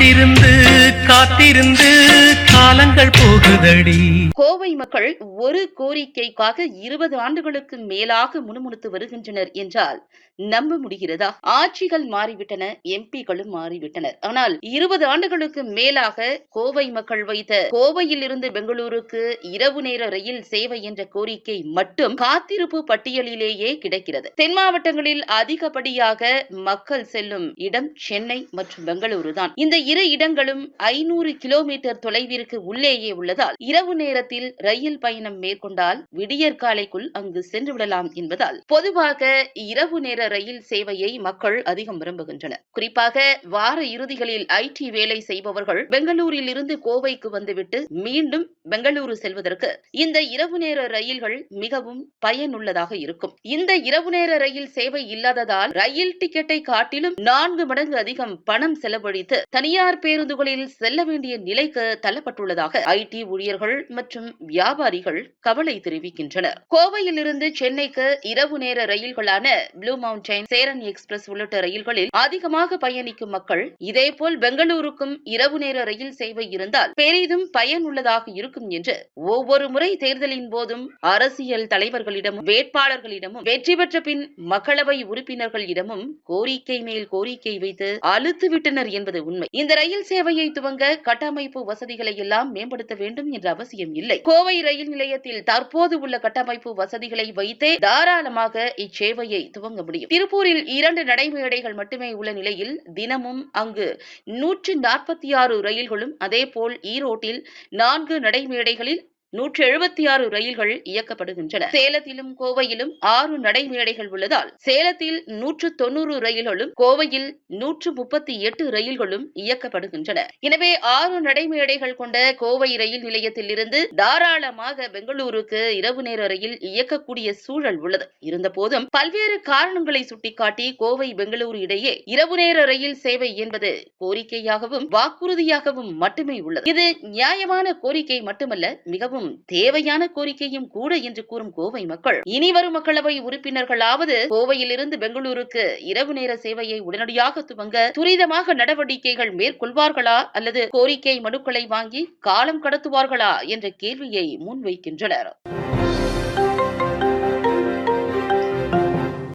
காத்திருந்து காத்திருந்து காலங்கள் போகுதடி. கோவை மக்கள் ஒரு கோரிக்கைக்காக இருபது ஆண்டுகளுக்கு மேலாக முணுமுணுத்து வருகின்றனர் என்றால் நம்ப முடிகிறதா? ஆட்சிகள் மாறிவிட்டன எம்பிகளும் மாறிவிட்டனர். ஆனால் இருபது ஆண்டுகளுக்கு மேலாக கோவை மக்கள் வைத்த கோவையில் இருந்து பெங்களூருக்கு இரவு நேர ரயில் சேவை என்ற கோரிக்கை மட்டும் காத்திருப்பு பட்டியலிலேயே கிடைக்கிறது. தென் மாவட்டங்களில் அதிகப்படியாக மக்கள் செல்லும் இடம் சென்னை மற்றும் பெங்களூரு தான் இந்த இரு இடங்களும் ஐநூறு கிலோமீட்டர் தொலைவிற்கு உள்ளேயே உள்ளதால் இரவு நேரத்தில் ரயில் பயணம் மேற்கொண்டால் விடியற்காலைக்குள் அங்கு சென்று விடலாம் என்பதால் பொதுவாக இரவு நேர ரயில் சேவையை மக்கள் அதிகம் விரும்புகின்றனர். குறிப்பாக வார இறுதிகளில் ஐடி வேலை செய்பவர்கள் பெங்களூரில் இருந்து கோவைக்கு வந்துவிட்டு மீண்டும் பெங்களூரு செல்வதற்கு இந்த இரவு நேர ரயில்கள் மிகவும் பயனுள்ளதாக இருக்கும். இந்த இரவு நேர ரயில் சேவை இல்லாததால் ரயில் டிக்கெட்டை காட்டிலும் நான்கு மடங்கு அதிகம் பணம் செலவழித்து தனியார் பேருந்துகளில் செல்ல வேண்டிய நிலைக்கு தள்ளப்பட்டு தள்ளப்பட்டுள்ளதாக ஐடி ஊழியர்கள் மற்றும் வியாபாரிகள் கவலை தெரிவிக்கின்றனர். கோவையிலிருந்து சென்னைக்கு இரவு நேர ரயில்களான ப்ளூ மவுண்டைன் சேரன் எக்ஸ்பிரஸ் உள்ளிட்ட ரயில்களில் அதிகமாக பயணிக்கும் மக்கள் இதேபோல் பெங்களூருக்கும் இரவு நேர ரயில் சேவை இருந்தால் பெரிதும் பயனுள்ளதாக இருக்கும் என்று ஒவ்வொரு முறை தேர்தலின் போதும் அரசியல் தலைவர்களிடமும் வேட்பாளர்களிடமும் வெற்றி பெற்ற பின் மக்களவை உறுப்பினர்களிடமும் கோரிக்கை மேல் கோரிக்கை வைத்து அழுத்துவிட்டனர் என்பது உண்மை. இந்த ரயில் சேவையை துவங்க கட்டமைப்பு வசதிகளை எல்லாம் மேம்படுத்த வேண்டும் என்ற அவசியம் இல்லை. கோவை ரயில் நிலையத்தில் தற்போது உள்ள கட்டமைப்பு வசதிகளை வைத்தே தாராளமாக இச்சேவையை துவங்க முடியும். திருப்பூரில் இரண்டு நடைமேடைகள் மட்டுமே உள்ள நிலையில் தினமும் அங்கு நூற்றி நாற்பத்தி ஆறு ரயில்களும் அதேபோல் ஈரோட்டில் நான்கு நடைமேடைகளில் நூற்று எழுபத்தி ஆறு ரயில்கள் இயக்கப்படுகின்றன. சேலத்திலும் கோவையிலும் ஆறு நடைமேடைகள் உள்ளதால் சேலத்தில் நூற்று தொண்ணூறு ரயில்களும் கோவையில் நூற்று முப்பத்தி எட்டு ரயில்களும் இயக்கப்படுகின்றன. எனவே ஆறு நடைமேடைகள் கொண்ட கோவை ரயில் நிலையத்தில் இருந்து தாராளமாக பெங்களூருக்கு இரவு நேர ரயில் இயக்கக்கூடிய சூழல் உள்ளது. இருந்தபோதும் பல்வேறு காரணங்களை சுட்டிக்காட்டி கோவை பெங்களூரு இடையே இரவு நேர ரயில் சேவை என்பது கோரிக்கையாகவும் வாக்குறுதியாகவும் மட்டுமே உள்ளது. இது நியாயமான கோரிக்கை மட்டுமல்ல மிகவும் தேவையான கோரிக்கையும் கூட என்று கூறும் கோவை மக்கள். இனிவரும் மக்களவை உறுப்பினர்களாவது கோவையிலிருந்து பெங்களூருக்கு இரவு நேர சேவையை உடனடியாக துவங்க துரிதமாக நடவடிக்கைகள் மேற்கொள்வார்களா அல்லது கோரிக்கை மனுக்களை வாங்கி காலம் கடத்துவார்களா என்ற கேள்வியை முன்வைக்கின்றனர்.